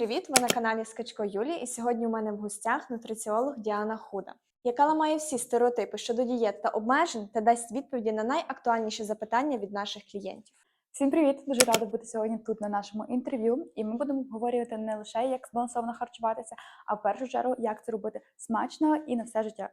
привіт! Ви на каналі Скачко Юлі, і сьогодні у мене в гостях нутриціолог Діана Худа, яка ламає всі стереотипи щодо дієт та обмежень та дасть відповіді на найактуальніші запитання від наших клієнтів. Всім привіт! Дуже рада бути сьогодні тут на нашому інтерв'ю. І ми будемо обговорювати не лише як збалансовано харчуватися, а в першу чергу, як це робити смачно і на все життя.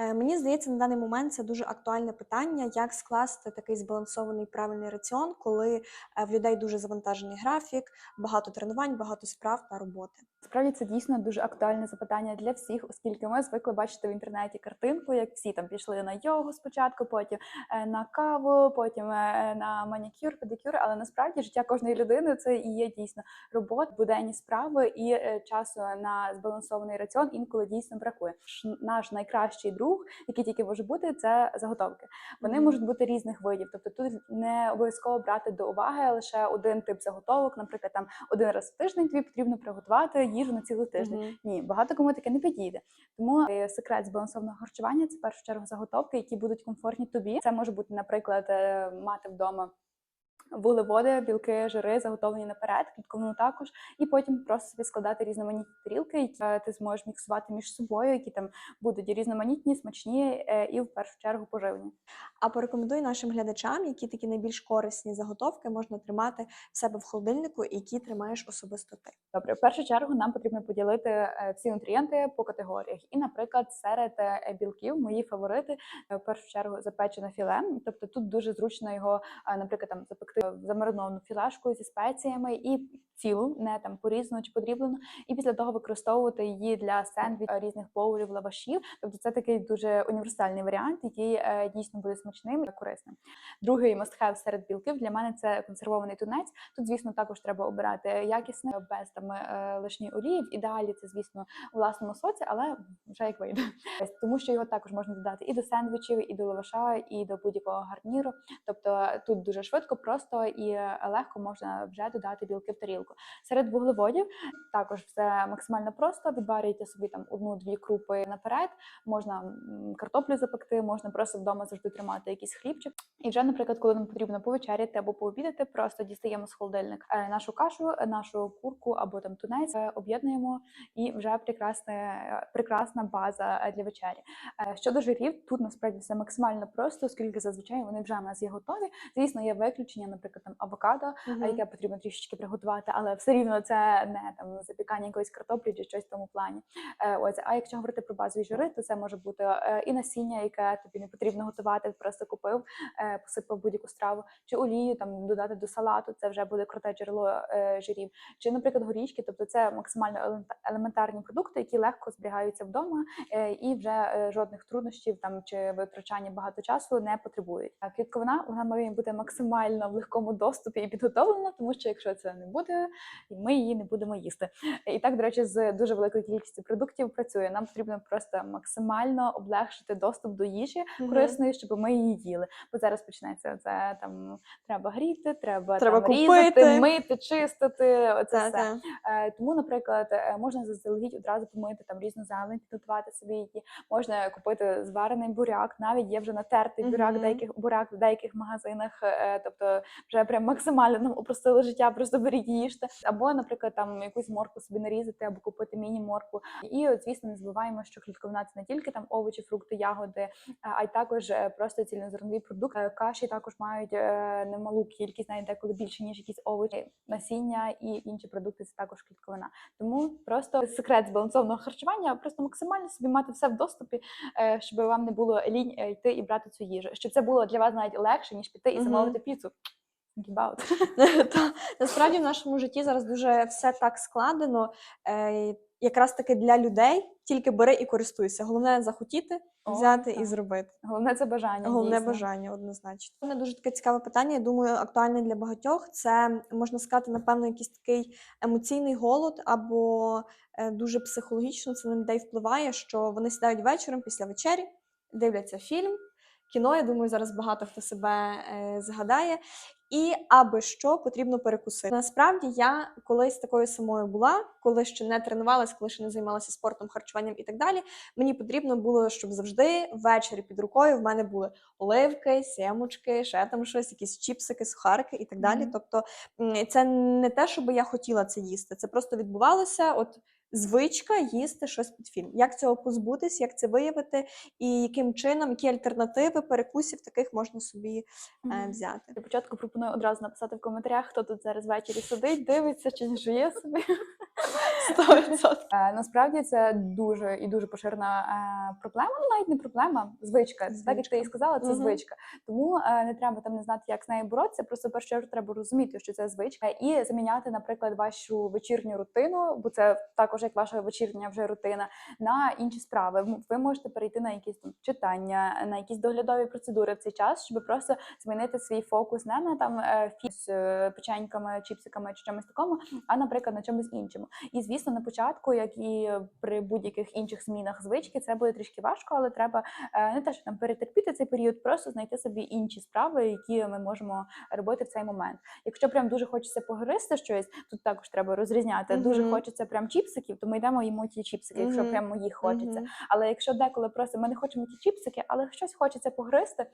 Е, Мені здається, на даний момент це дуже актуальне питання, як скласти такий збалансований правильний раціон, коли е, в людей дуже завантажений графік, багато тренувань, багато справ та роботи. Справді це дійсно дуже актуальне запитання для всіх, оскільки ми звикли бачити в інтернеті картинку, як всі там пішли на йогу спочатку, потім е, на каву, потім на манікюр, педикюр. Але насправді життя кожної людини це і є дійсно робота, буденні справи і часу на збалансований раціон інколи дійсно бракує. Наш найкращий друг, який тільки може бути, це заготовки. Вони Мгм. можуть бути різних видів. Тобто тут не обов'язково брати до уваги лише один тип заготовок. Наприклад, там один раз в тиждень тобі потрібно приготувати їжу на цілий тиждень. Мгм. Ні, багато кому таке не підійде. Тому е, секрет збалансованого харчування це в першу чергу заготовки, які будуть комфортні тобі. Це може бути, наприклад, е, мати вдома. Вуглеводи, білки, жири заготовлені наперед, клітковину також, і потім просто собі складати різноманітні тарілки, які е, ти зможеш міксувати між собою, які там будуть різноманітні, смачні е, і в першу чергу поживні. А порекомендуй нашим глядачам, які такі найбільш корисні заготовки можна тримати в себе в холодильнику, які тримаєш особисто ти. Добре, в першу чергу нам потрібно поділити е, всі нутрієнти по категоріях. І, наприклад, серед білків мої фаворити в першу чергу запечене філе. Тобто тут дуже зручно його, наприклад, там запекти замариновану філешку зі спеціями і цілу, не там порізану чи подріблену, і після того використовувати її для сендвіч е, різних боулів, лавашів. Тобто це такий дуже універсальний варіант, який е, дійсно буде смачним і корисним. Другий must-have серед білків для мене це консервований тунець. Тут, звісно, також треба обирати якісне без там е, лишньої олії. В ідеалі це, звісно, у власному соці, але вже як вийде. Тому що його також можна додати і до сендвічів, і до лаваша, і до будь-якого гарніру. Тобто тут дуже швидко, просто і е, легко можна вже додати білки в тарілку. Серед вуглеводів також все максимально просто. Відварюєте собі там одну-дві крупи наперед. Можна картоплю запекти, можна просто вдома завжди тримати якийсь хлібчик. І вже, наприклад, коли нам потрібно повечеряти або пообідати, просто дістаємо з холодильника е, нашу кашу, е, нашу курку або там тунець, об'єднуємо і вже прекрасне, е, прекрасна база для вечері. Щодо жирів, тут насправді все максимально просто, оскільки зазвичай вони вже в нас є готові. Звісно, є виключення, наприклад, там авокадо, а яке потрібно трішечки приготувати, але все рівно це не там запікання якоїсь картоплі чи щось в тому плані. Е, ось, а якщо говорити про базові жири, то це може бути е, і насіння, яке тобі не потрібно готувати, просто купив, е, посипав будь-яку страву, чи олію там додати до салату, це вже буде круте джерело е, жирів. Чи, наприклад, горішки, тобто це максимально елемента- елементарні продукти, які легко зберігаються вдома е, і вже е, жодних труднощів там чи витрачання багато часу не потребують. А клітковина вона має бути максимально в легкому доступі і підготовлена, тому що якщо це не буде, ми її не будемо їсти. І так, до речі, з дуже великою кількістю продуктів працює. Нам потрібно просто максимально облегшити доступ до їжі корисної, щоб ми її їли. Бо зараз почнеться це там треба гріти, треба, Треба там купити. різати, мити, чистити. Оце Та, все. та. Е, Тому, наприклад, е, можна заздалегідь одразу помити там різну зелень, підготувати собі її. Можна купити зварений буряк, навіть є вже натертий буряк, Мгм. деяких буряк в деяких магазинах. е, Тобто вже прям максимально нам упростили життя, просто беріть їжте. Або, наприклад, там якусь морку собі нарізати, або купити міні-морку. І, от, звісно, не забуваємо, що клітковина це не тільки там овочі, фрукти, ягоди, а й також е, просто цільнозернові продукти. Е, Каші також мають е, немалу кількість, навіть деколи більше ніж якісь овочі, насіння і інші продукти. Це також клітковина. Тому просто секрет збалансованого харчування, просто максимально собі мати все в доступі, щоб вам не було лінь йти і брати цю їжу. Щоб це було для вас навіть легше, ніж піти і замовити піцу. Think about. Та, насправді в нашому житті зараз дуже все так складено, е, якраз таки для людей. Тільки бери і користуйся. Головне захотіти, О, взяти і зробити. Головне це бажання. Головне дійсно. бажання однозначно. Мене дуже таке цікаве питання. Я думаю, актуальне для багатьох. Це можна сказати, напевно, якийсь такий емоційний голод, або е, дуже психологічно це на людей впливає, що вони сідають вечором після вечері, дивляться фільм. Кіно. Я думаю, зараз багато хто себе е, згадає. І аби що потрібно перекусити. Насправді я колись такою самою була, коли ще не тренувалась, коли ще не займалася спортом, харчуванням і так далі. Мені потрібно було, щоб завжди ввечері під рукою в мене були оливки, сімочки, ще там щось, якісь чіпсики, сухарики і так далі. Мгм. Тобто це не те, щоб я хотіла це їсти. Це просто відбувалося. От звичка їсти щось під фільм. Як цього позбутись, як це виявити, і яким чином, які альтернативи перекусів таких можна собі е, взяти. Для початку пропоную одразу написати в коментарях, хто тут зараз ввечері сидить, дивиться чи жує собі. 100%. Е, Насправді це дуже і дуже поширена е, проблема. Ну навіть не проблема, звичка. Так як ти Звичка. і сказала, це Мгм. звичка. Тому е, не треба там не знати, як з нею боротися. Просто першу чергу треба розуміти, що це звичка, і заміняти, наприклад, вашу вечірню рутину, бо це також як ваша вечірня вже рутина, на інші справи. Ви можете перейти на якісь там читання, на якісь доглядові процедури в цей час, щоб просто змінити свій фокус не на там е, фі- з е, печеньками, чіпсиками чи чимось такому, а наприклад на чомусь іншому. І звісно, на початку, як і при будь-яких інших змінах звички, це буде трішки важко, але треба е, не те, що там перетерпіти цей період, просто знайти собі інші справи, які ми можемо робити в цей момент. Якщо прям дуже хочеться погристи щось, тут також треба розрізняти. Дуже хочеться прям чіпсиків, то ми йдемо їмо ті чіпсики, якщо прямо їх хочеться. Але якщо деколи просто ми не хочемо ті чіпсики, але щось хочеться погристи.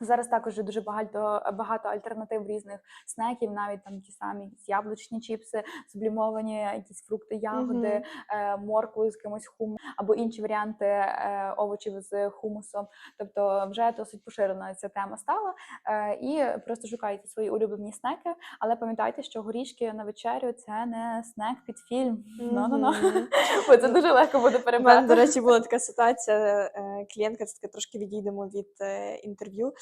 Зараз також дуже багато багато альтернатив різних снеків, навіть там ті самі яблучні чіпси, сублімовані, якісь фрукти, ягоди, Мгм. е, моркву з якимось хумусом, або інші варіанти е, овочів з хумусом. Тобто вже досить поширена ця тема стала. Е, і просто шукайте свої улюблені снеки, але пам'ятайте, що горішки на вечерю це не снек під фільм. Ну-ну-ну. Це дуже легко буде перебрати. до речі, була така ситуація. Клієнтка це таке трошки відійдемо від інтерв'ю.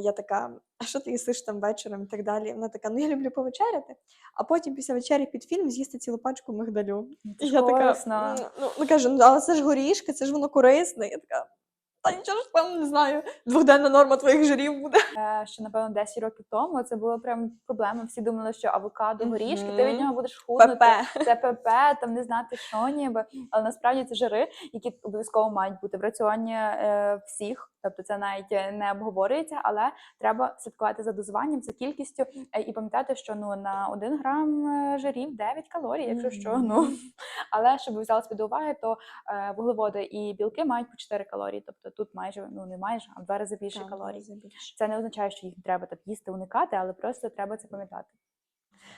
Я така, а що ти їсиш там вечором і так далі. Вона така, ну я люблю повечеряти, а потім після вечері під фільм з'їсти цілу пачку мигдалю. І я така, ну, ну кажу, ну але це ж горішки, це ж воно корисне. Я така, та нічого ж там не знаю, двохденна норма твоїх жирів буде. Е, Що напевно 10 років тому це була прям проблема. Всі думали, що авокадо, горішки, ти від нього будеш худнути. ПП. Це ПП, там не знати, що ніби. Але насправді це жири, які обов'язково мають бути в раціоні е, всіх. Тобто це навіть е, не обговорюється, але треба слідкувати за дозуванням, за кількістю е, і пам'ятати, що ну на 1 грам е, жирів 9 калорій, якщо що. Ну але щоб ви взяли собі до уваги, то е, вуглеводи і білки мають по 4 калорії. Тобто тут майже ну не майже, а в два рази більше Так, калорій. рази більше. Це не означає, що їх треба так їсти, уникати, але просто треба це пам'ятати.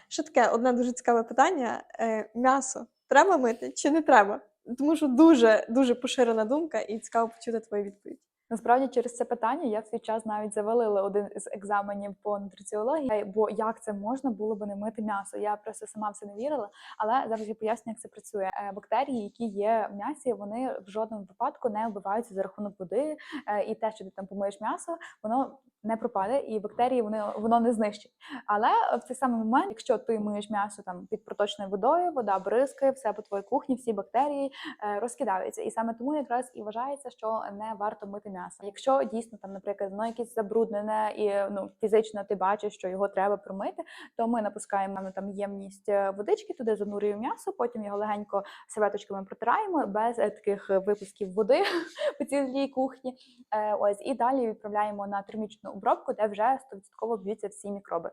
Ще таке одне дуже цікаве питання: Е, м'ясо треба мити чи не треба? Тому що дуже дуже поширена думка, і цікаво почути твою відповідь. Насправді через це питання я в свій час навіть завалила один із екзаменів по нутриціології, бо як це можна було би не мити м'ясо? Я просто сама в це не вірила. Але зараз я поясню, як це працює. Е, Бактерії, які є в м'ясі, вони в жодному випадку не вбиваються за рахунок води, Е, і те, що ти там помиєш м'ясо, воно не пропаде, і бактерії вони воно не знищить. Але в цей самий момент, якщо ти миєш м'ясо там під проточною водою, вода бризкає, все по твоїй кухні, всі бактерії е, розкидаються. І саме тому якраз і вважається, що не варто мити м'ясо. Якщо дійсно там, наприклад, воно якесь забруднене і ну фізично ти бачиш, що його треба промити, то ми напускаємо ну, там ємність е, водички, туди занурюємо м'ясо, потім його легенько серветочками протираємо без е, таких е, випусків води по цілій кухні. Ось і далі відправляємо на термічну обробку, де вже 100% б'ються всі мікроби.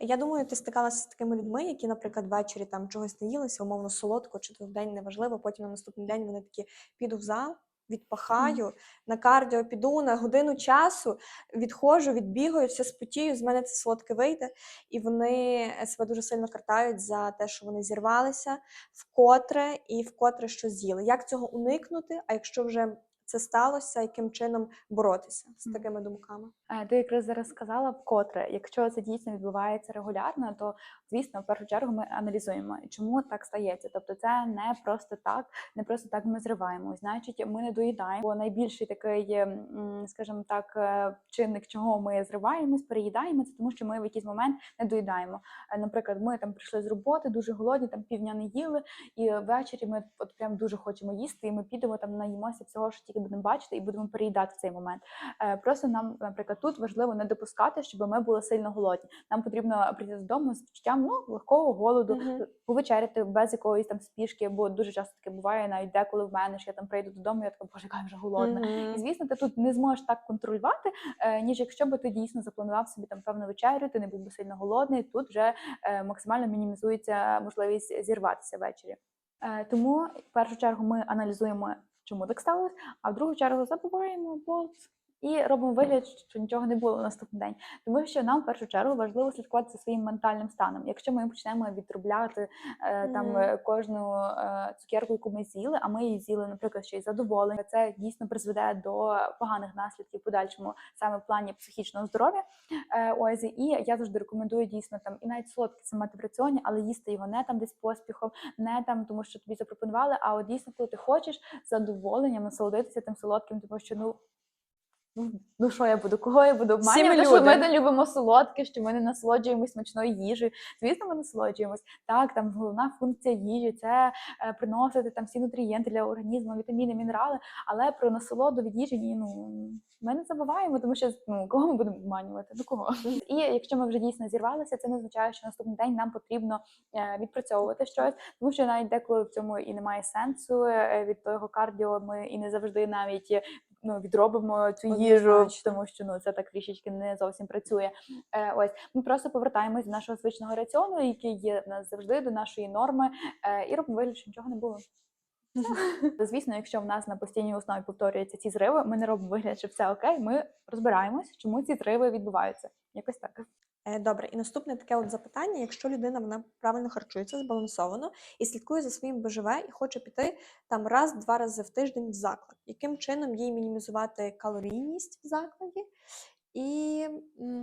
Я думаю, ти стикалася з такими людьми, які, наприклад, ввечері там чогось наїлися, умовно солодко, чи то в день неважливо. Потім на наступний день вони такі піду в зал, відпахаю, на кардіо піду на годину часу, відходжу, відбігаю, все спотію, з мене це солодке вийде. І вони е, себе дуже сильно картають за те, що вони зірвалися вкотре і вкотре що з'їли. Як цього уникнути? А якщо вже це сталося, яким чином боротися з такими думками? Е, Ти якраз зараз сказала вкотре, якщо це дійсно відбувається регулярно, то звісно, в першу чергу ми аналізуємо, чому так стається. Тобто, це не просто так, не просто так ми зриваємось. Значить, ми не доїдаємо. Бо найбільший такий, м, скажімо так, е, чинник, чого ми зриваємось, переїдаємо, це тому, що ми в якийсь момент не доїдаємо. Е, Наприклад, ми там прийшли з роботи, дуже голодні, там півдня не їли, і ввечері ми от прям дуже хочемо їсти, і ми підемо там наїмося всього, що тільки будемо бачити і будемо переїдати в цей момент. Е, Просто нам, наприклад, тут важливо не допускати, щоб ми були сильно голодні. Нам потрібно прийти додому з відчуттям ну, легкого голоду, Мгм. повечеряти без якоїсь там спішки, бо дуже часто таке буває, навіть деколи в мене, що я там прийду додому, я така, боже, яка я вже голодна. Мгм. І звісно, ти тут не зможеш так контролювати, е, ніж якщо би ти дійсно запланував собі там певну вечерю, ти не був би сильно голодний. Тут вже е, максимально мінімізується можливість зірватися ввечері. Тому в першу чергу ми аналізуємо, чому так сталося, а в другу чергу забуваємо болт і робимо вигляд, що нічого не було наступний день. Тому що нам в першу чергу важливо слідкувати за своїм ментальним станом. Якщо ми почнемо відробляти е, там е, кожну е, цукерку, яку ми з'їли, а ми її з'їли, наприклад, ще й задоволення, це дійсно призведе до поганих наслідків в подальшому саме в плані психічного здоров'я. Е, ось і я завжди рекомендую дійсно там і навіть солодке це мати в раціоні, але їсти його не там десь поспіхом, не там тому, що тобі запропонували. А от дійсно, коли ти хочеш задоволенням насолодитися тим солодким, тому що ну. Ну, ну що я буду, кого я буду Всі ми обманювати, що ми не любимо солодке, що ми не насолоджуємось смачною їжею. Звісно, ми насолоджуємось. Так, там головна функція їжі це е, приносити там всі нутрієнти для організму, вітаміни, мінерали. Але про насолоду від їжі ні, ну ми не забуваємо, тому що ну кого ми будемо обманювати? Ну кого? І якщо ми вже дійсно зірвалися, це не означає, що наступний день нам потрібно е, відпрацьовувати щось, тому що навіть деколи в цьому і немає сенсу е, від того кардіо. Ми і не завжди навіть. Ну, відробимо цю їжу, тому що ну це так трішечки не зовсім працює. Е, ось ми просто повертаємось до нашого звичного раціону, який є в нас завжди до нашої норми, е, і робимо вигляд, що нічого не було. Звісно, якщо в нас на постійній основі повторюються ці зриви, ми не робимо вигляд, що все окей. Ми розбираємось, чому ці зриви відбуваються. Якось так. Е, Добре, і наступне таке от запитання: якщо людина вона правильно харчується, збалансовано і слідкує за своїм БЖВ і хоче піти там раз-два рази в тиждень в заклад, яким чином їй мінімізувати калорійність в закладі, і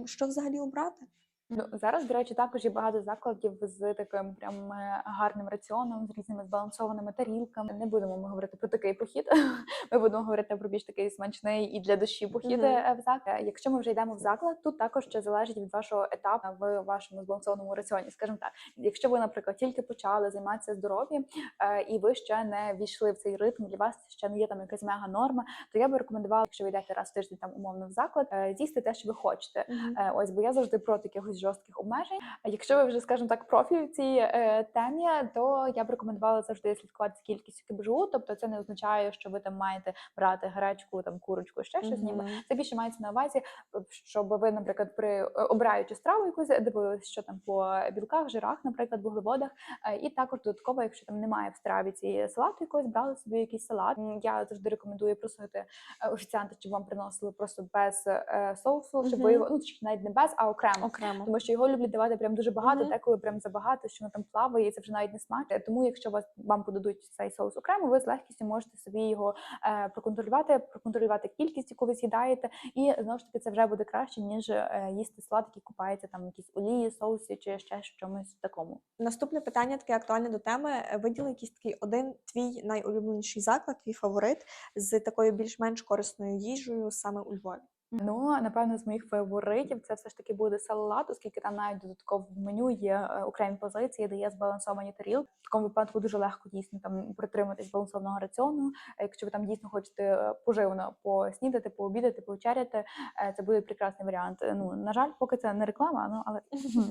що взагалі обрати? Ну зараз, до речі, також є багато закладів з таким прям е, гарним раціоном, з різними збалансованими тарілками. Не будемо ми говорити про такий похід. Ми будемо говорити про більш такий смачний і для душі похід е, в заклад. Якщо ми вже йдемо в заклад, тут також ще залежить від вашого етапу в вашому збалансованому раціоні. Скажімо так, якщо ви, наприклад, тільки почали займатися здоров'ям е, і ви ще не війшли в цей ритм, для вас ще не є там якась мега норма, то я би рекомендувала, якщо ви йдете раз в тиждень там умовно в заклад, е, з'їсти те, що ви хочете. Е, Ось, бо я завжди проти якихось жорстких обмежень. Якщо ви вже, скажімо так, профі в цій е, темі, то я б рекомендувала завжди слідкувати за кількістю кібжу. Тобто це не означає, що ви там маєте брати гречку, там курочку, ще щось ніби. Мгм. Це більше мається на увазі, е, щоб ви, наприклад, при е, обираючи страву якусь дивилися, що там по білках, жирах, наприклад, вуглеводах. Е, І також додатково, якщо там немає в страві цієї салату якогось, брали собі якийсь салат. Я завжди рекомендую просити офіціанта, щоб вам приносили просто без соусу, щоб ви Мгм. його ну навіть не без, а окремо. Окремо. Тому що його люблять давати прям дуже багато, Мгм. деколи прям забагато, що воно там плаває, і це вже навіть не смак. Е, Тому, якщо вас вам подадуть цей соус окремо, ви з легкістю можете собі його е, проконтролювати, проконтролювати кількість, яку ви з'їдаєте, і знову ж таки це вже буде краще, ніж е, їсти салат, який купається там якісь олії, соусі чи ще чомусь такому. Наступне питання таке актуальне до теми. Виділи якийсь такий один твій найулюбленіший заклад, твій фаворит з такою більш-менш корисною їжею саме у Львові. Ну, напевно, з моїх фаворитів це все ж таки буде салат, оскільки там навіть додатково в меню є е, окремі позиції, де є збалансовані тарілки. В такому випадку дуже легко дійсно там притриматись збалансованого раціону. Якщо ви там дійсно хочете е, поживно поснідати, пообідати, повечеряти, е, це буде прекрасний варіант. Ну на жаль, поки це не реклама, ну але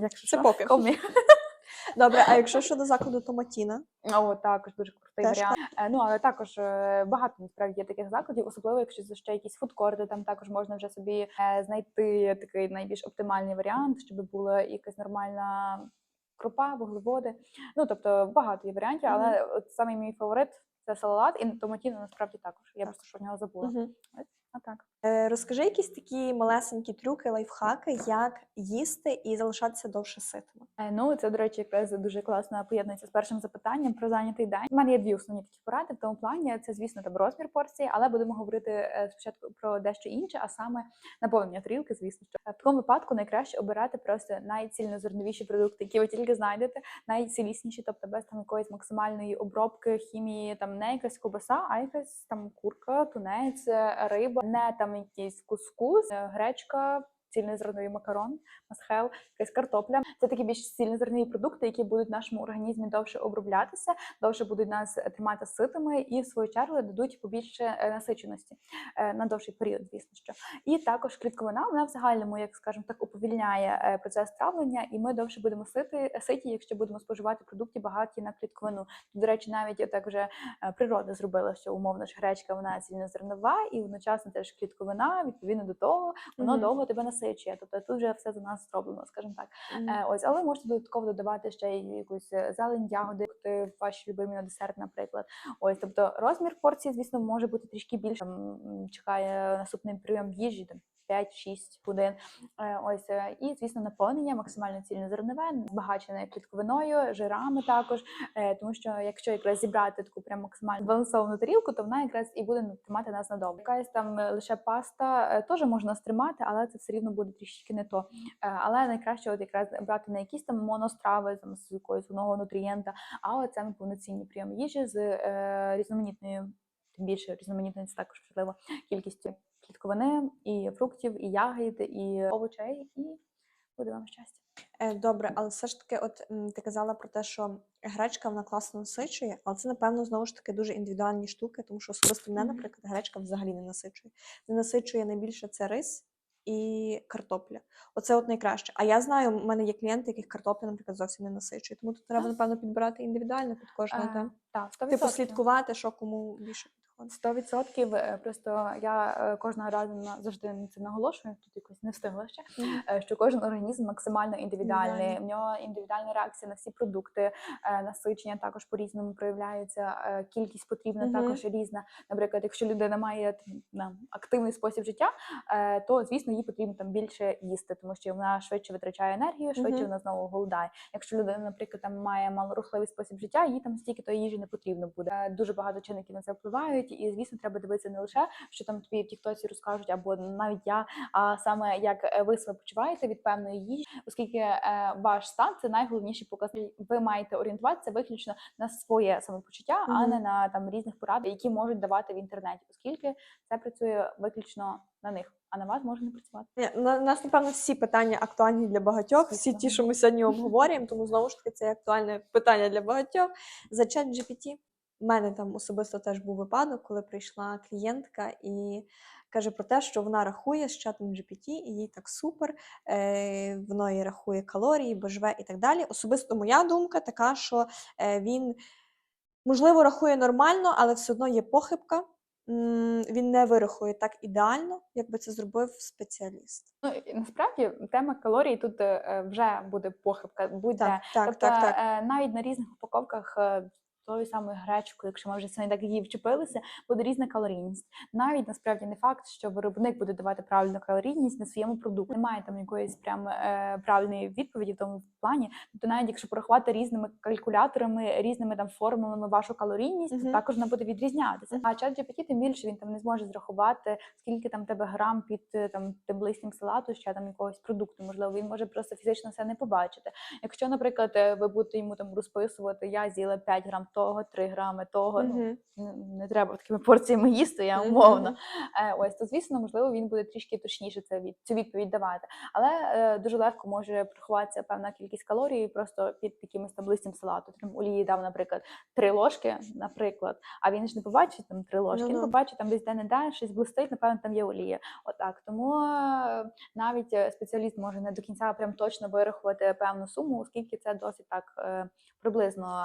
якщо Це що, поки. Добре, а якщо щодо закладу Томатіна? О, також дуже крутий Теж варіант. Е, Ну але також е, багато насправді є таких закладів, особливо якщо це ще якісь фудкорти, там також можна вже собі е, знайти такий найбільш оптимальний варіант, щоб була якась нормальна крупа, вуглеводи. Ну тобто багато є варіантів, але от самий мій фаворит це салат, і томатіно насправді також. Я просто про нього забула. Мгм. А так. Е, Розкажи якісь такі малесенькі трюки, лайфхаки, як їсти і залишатися довше ситими. Е, Ну, це, до речі, якраз дуже класно поєднується з першим запитанням про зайнятий день. У мене є дві основні такі поради в тому плані. Це, звісно, там розмір порції, але будемо говорити е, спочатку про дещо інше, а саме наповнення тарілки, звісно, що в такому випадку найкраще обирати просто найцільнозерновіші продукти, які ви тільки знайдете, найцілісніші, тобто без там якоїсь максимальної обробки, хімії, там не якась кобаса, а якась там курка, тунець, риба, не там якийсь кускус, гречка. Цільнозерновий макарон, масхел, якась картопля. Це такі більш цільнозернові продукти, які будуть в нашому організмі довше оброблятися, довше будуть нас тримати ситими і в свою чергу дадуть побільше е, насиченості е, на довший період, звісно що. І також клітковина вона в загальному, як скажемо так, уповільняє е, процес травлення, і ми довше будемо сити, ситі, якщо будемо споживати продукти багаті на клітковину. До речі, навіть так вже природа зробила, що умовно ж гречка вона цільнозернова і одночасно теж клітковина, відповідно до того, воно Мгм. довго тебе насичує. Тобто тут вже все за нас зроблено, скажімо так. Е, ось, але можете додатково додавати ще й якусь е, зелень, ягоди, ваші любимі на десерт, наприклад. Ось, тобто розмір порції, звісно, може бути трішки більше. Чекає наступний прийом їжі, 5-6 годин. Е, Ось е, і звісно, наповнення максимально цільнозернове, збагачене клітковиною, жирами також. Е, Тому що якщо якраз зібрати таку прям максимально збалансовану тарілку, то вона якраз і буде тримати нас надовго. Якась там лише паста теж можна стримати, але це все рівно буде трішки не то. Але найкраще от якраз брати не якісь там монострави там, з якогось одного нутрієнта, а саме повноцінні прийом їжі з е, різноманітною, більше різноманітною це також важливо, кількістю клітковини, і фруктів, і ягід, і овочей, і буде вам щастя. Е, Добре, але все ж таки, от ти казала про те, що гречка вона класно насичує, але це, напевно, знову ж таки дуже індивідуальні штуки, тому що особисто мене, наприклад, гречка взагалі не насичує. Не насичує найбільше це рис і картопля. Оце от найкраще. А я знаю, в мене є клієнти, яких картопля, наприклад, зовсім не насичує. Тому тут треба, напевно, підбирати індивідуально під кожного. Е, та. Так, 100%. Типу слідкувати, що кому більше. Сто відсотків. Е, Просто я е, кожного разу завжди на це наголошую. Тут якось не встигла ще. Е, Що кожен організм максимально індивідуальний. В нього індивідуальна реакція на всі продукти, насичення також по-різному проявляється. е, Кількість потрібна також різна. Наприклад, якщо людина має там, активний спосіб життя, то звісно їй потрібно там більше їсти, тому що вона швидше витрачає енергію, швидше вона знову голодає. Якщо людина, наприклад, там має малорухливий спосіб життя, їй там стільки тої їжі не потрібно буде. Дуже багато чинників на це впливають, і звісно, треба дивитися не лише, що там тобі в тіктоці розкажуть, або навіть я, а саме як е, ви себе почуваєте від певної їжі, оскільки е, ваш стан це найголовніший показник. Ви маєте орієнтуватися виключно на своє самопочуття, а не на там різних порад, які можуть давати в інтернеті, оскільки це працює виключно на них, а на вас може не працювати. Ні, на- нас, напевно, всі питання актуальні для багатьох, всі ті, що ми сьогодні обговорюємо, тому знову ж таки це актуальне питання для багатьох. За чат GPT у мене там особисто теж був випадок, коли прийшла клієнтка і каже про те, що вона рахує з чатом GPT, і їй так супер, е, воно їй рахує калорії, БЖВ і так далі. Особисто моя думка така, що е, він, можливо, рахує нормально, але все одно є похибка. Він не вирахує так ідеально, як би це зробив спеціаліст. Ну і насправді тема калорій тут е, вже буде похибка, будь-де. Так, так, тобто так, так. е, навіть на різних упаковках. Тою самою гречкою, якщо ми вже сьогодні так її вчепилися, буде різна калорійність. Навіть насправді не факт, що виробник буде давати правильну калорійність на своєму продукті. Немає там якоїсь прям е, правильної відповіді в тому плані. Тобто, навіть якщо порахувати різними калькуляторами, різними там формулами вашу калорійність, Мгм. то також вона буде відрізнятися. Мгм. А чат GPT, тим більше він там не зможе зрахувати, скільки там тебе грам під е, там тим листям салату, ще там якогось продукту. Можливо, він може просто фізично це не побачити. Якщо, наприклад, е, ви будете йому там розписувати, я з'їла 5 грам того, 3 грами того. Ну Мгм. н- не треба такими порціями їсти, я умовно. Е, Ось то, звісно, можливо, він буде трішки точніше це від цю відповідь давати. Але е, дуже легко може приховатися певна кількість калорій просто під якимось там листям салату. Там олії дав, наприклад, три ложки, наприклад, а він ж не побачить там три ложки. Він Ну-ну. побачить там десь де не де щось блистить, напевно, там є олія. Отак. Тому е, навіть е, спеціаліст може не до кінця прям точно вирахувати певну суму, оскільки це досить так е, приблизно,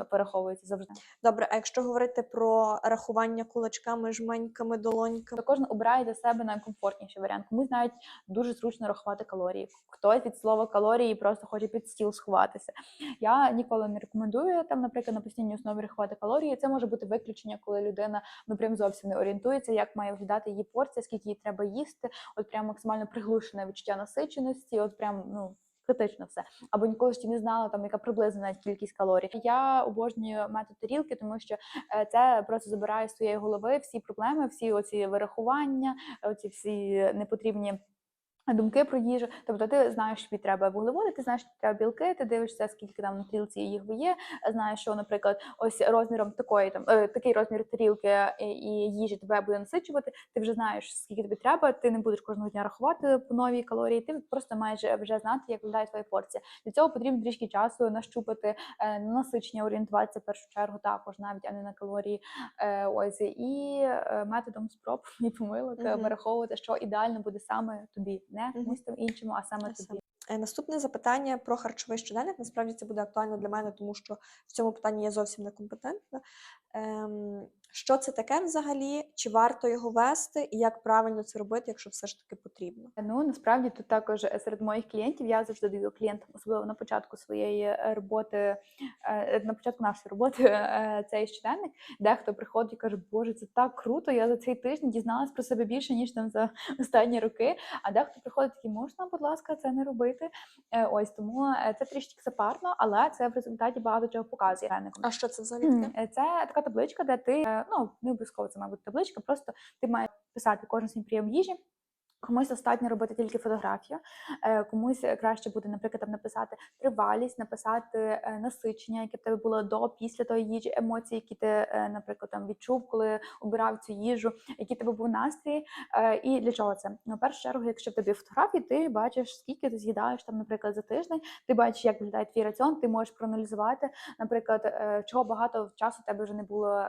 е, Приблизно. завжди. Добре, а якщо говорити про рахування кулачками, жменьками, долоньками, То кожен обирає для себе найкомфортніший варіант. Комусь навіть дуже зручно рахувати калорії. Хтось від слова калорії просто хоче під стіл сховатися. Я ніколи не рекомендую там, наприклад, на постійній основі рахувати калорії. Це може бути виключення, коли людина ну прям зовсім не орієнтується, як має виглядати її порція, скільки їй треба їсти. От прям максимально приглушене відчуття насиченості. От прям ну. Критично все, або ніколи ще не знала там, яка приблизна кількість калорій. Я обожнюю метод тарілки, тому що е, це просто забирає з своєї голови всі проблеми, всі оці вирахування, оці всі непотрібні Думки про їжу, тобто ти знаєш, що тобі треба вуглеводи, ти знаєш, що тобі треба білки, ти дивишся, скільки там на тарілці їх є. Знаєш, що, наприклад, ось розміром такої там е, такий розмір тарілки е, і їжі тебе буде насичувати. Ти вже знаєш, скільки тобі треба. Ти не будеш кожного дня рахувати по новій калорії. Ти просто маєш вже знати, як виглядає твоя порція. Для цього потрібно трішки часу нащупати е, на насичення, орієнтуватися в першу чергу, також навіть а не на калорії. Е, Ось і е, методом спроб і помилок е, Мгм. вираховувати, що ідеально буде саме тобі, не комусь там іншому, а саме тобі. Е, Наступне запитання про харчовий щоденник. Насправді це буде актуально для мене, тому що в цьому питанні я зовсім некомпетентна. Ем, що це таке взагалі? Чи варто його вести, і як правильно це робити, якщо все ж таки потрібно? Ну насправді тут також серед моїх клієнтів я завжди даю клієнтам, особливо на початку своєї е, роботи, е, на початку нашої роботи е, цей щоденник. Дехто приходить і каже, Боже, це так круто! Я за цей тиждень дізналась про себе більше ніж там за останні роки. А дехто приходить такий, можна, будь ласка, це не робити. Ось тому це трішки запарно, але це в результаті багато чого показує. А що це взагалі Це така табличка, де ти ну не обов'язково це має бути табличка, просто ти маєш писати кожен свій прийом їжі. Комусь достатньо робити тільки фотографію, е, комусь краще буде, наприклад, там написати тривалість, написати е, насичення, яке в тебе було до, після тої їжі, емоції, які ти, е, наприклад, там відчув, коли обирав цю їжу, який тебе був настрій. І для чого це? Ну, в першу чергу, якщо в тебе фотографії, ти бачиш, скільки ти з'їдаєш там, наприклад, за тиждень, ти бачиш, як виглядає твій раціон, ти можеш проаналізувати, наприклад, чого багато часу тебе вже не було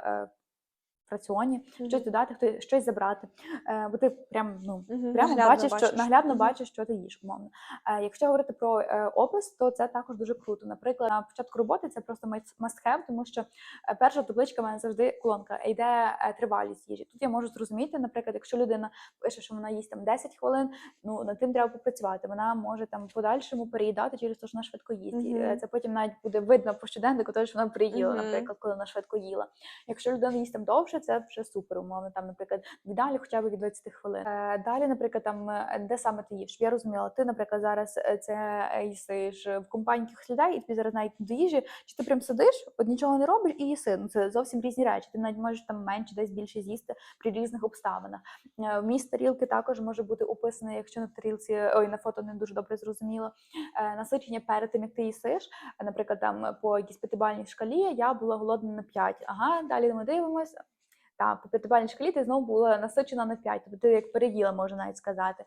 е, в раціоні, щось додати, хто- щось забрати. Е, Бо ти прям ну. Мгм, Прямо наглядно бачиш, що бачиш. наглядно Мгм. бачиш, що ти їш, умовно. Е, якщо говорити про е, опис, то це також дуже круто. Наприклад, на початку роботи це просто must- have, тому що е, перша табличка в мене завжди колонка йде е, тривалість їжі. Тут я можу зрозуміти, наприклад, якщо людина пише, що вона їсть там 10 хвилин, ну над тим треба попрацювати. Вона може там подальшому переїдати через те, що вона швидко їсть. Е, Мгм. Це потім навіть буде видно по щоденнику, тому що вона приїла, Мгм. наприклад, коли вона швидко їла. Якщо людина їсть там довше, це вже супер, умовно. Там, наприклад, віддалі хоча б від 20 хвилин. Е, Далі, наприклад, там е, де саме ти їш. Я розуміла, ти, наприклад, зараз е, це їсиш в компанії якихось людей, і тобі зараз навіть до їжі, чи ти прям сидиш, от нічого не робиш і їси. Ну це зовсім різні речі. Ти навіть можеш там менше, десь більше з'їсти при різних обставинах. Вміст тарілки також може бути описаний, якщо на тарілці ой, на фото не дуже добре зрозуміло. Насичення перед тим, як ти їсиш. Наприклад, там по якійсь п'ятибальній шкалі я була голодна на 5. Ага, далі ми дивимося. Та, по п'ятибальній шкалі ти знову була насичена на 5, тобто ти як переїла, можна навіть сказати.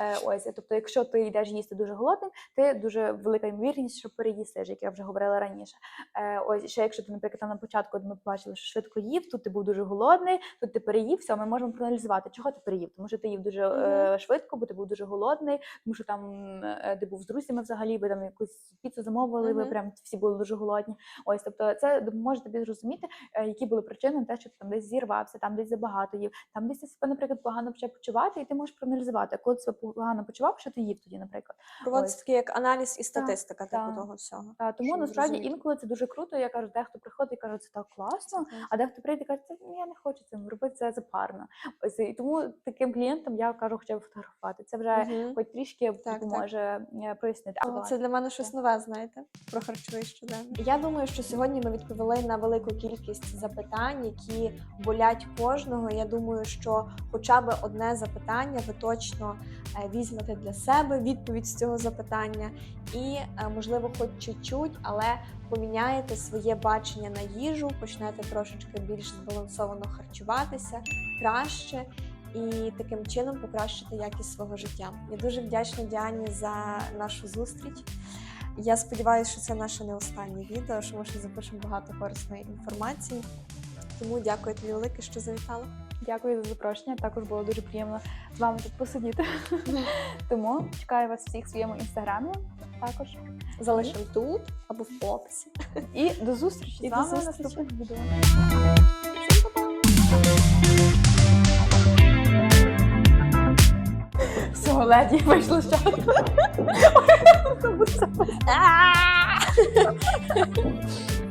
Е, ось, тобто, якщо ти йдеш їсти дуже голодним, ти дуже велика ймовірність, що переїсиш, як я вже говорила раніше. Е, ось, ще якщо ти, наприклад, на початку ми побачили, що швидко їв, тут ти був дуже голодний, тут ти переїв, все, ми можемо проаналізувати, чого ти переїв, тому що ти їв дуже е, швидко, бо ти був дуже голодний, тому що там е, ти був з друзями взагалі, ви там якусь піцу замовили, ви прям всі були дуже голодні. Ось, тобто, це допоможе тобі зрозуміти, е, які були причини те, що ти там десь зірвався, там десь забагато їв, там десь ти себе, наприклад, погано почав почувати, і ти можеш проаналізувати, коли ти себе погано почував, що ти їв тоді, наприклад. Проводиться Ось. такий як аналіз і статистика типу так. того всього. Та, тому насправді інколи це дуже круто. Я кажу, дехто приходить і каже, це так класно. А дехто прийде і каже, це я не хочу цим робити, це запарно. Ось і тому таким клієнтам я кажу, хоча б фотографувати. Це вже Мгм. хоч трішки так. допоможе е, прояснити. О, це для мене щось нове, знаєте, про харчовий щоденник. Я думаю, що сьогодні ми відповіли на велику кількість запитань, які болять кожного. Я думаю, що хоча б одне запитання ви точно е, візьмете для себе відповідь з цього запитання, і е, можливо, хоч чуть-чуть, але поміняєте своє бачення на їжу, почнете трошечки більш збалансовано харчуватися краще. І таким чином покращити якість свого життя. Я дуже вдячна Діані за нашу зустріч. Я сподіваюся, що це наше не останнє відео, що ми ще запишемо багато корисної інформації. Тому дякую тобі велике, що завітала. Дякую за запрошення. Також було дуже приємно з вами тут посидіти. Тому чекаю вас всіх в своєму інстаграмі. Також Залишимо тут або в описі. і до зустрічі І з вами в наступних відео. Все, леді вийшло з чату.